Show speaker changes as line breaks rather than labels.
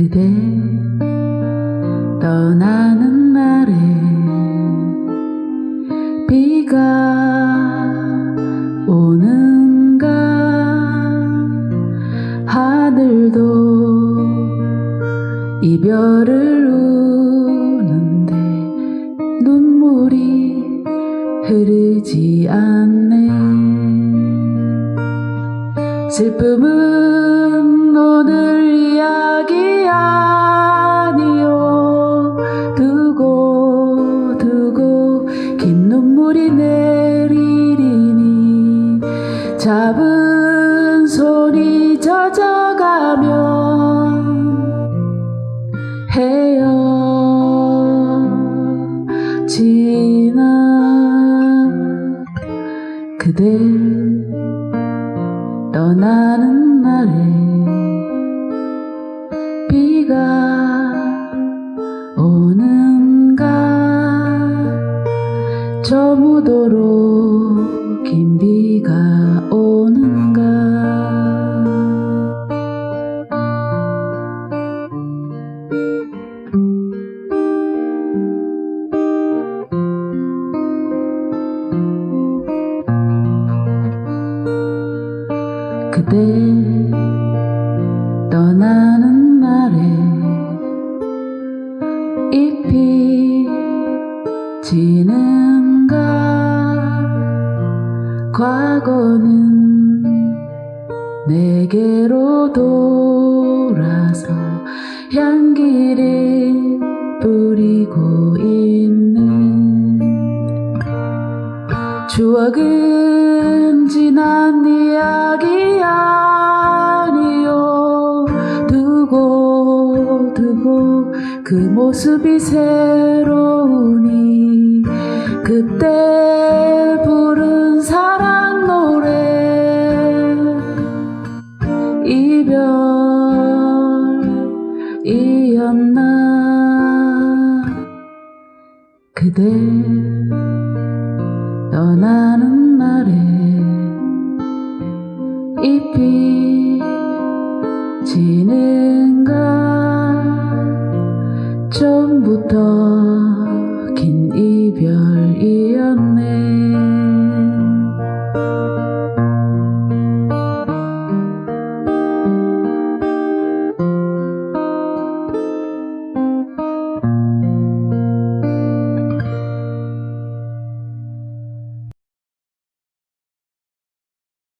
그대 떠나는 날에 이별을 우는데 눈물이 흐르지 않네. 슬픔은 오늘 이야기 아니요 두고 두고 긴 눈물이 내리리니 잡은 지나 그대 떠나는 날에 비가 오는가? 저 무도로 그대 떠나는 날에 잎이 지는가? 과거는 내게로 돌아서 향기를 뿌리고 있는 추억은 지난 이야 그 모습이 새로우니 그때 부른 사랑 노래 이별이었나 그대 떠나는 날에 잎이 真不懂。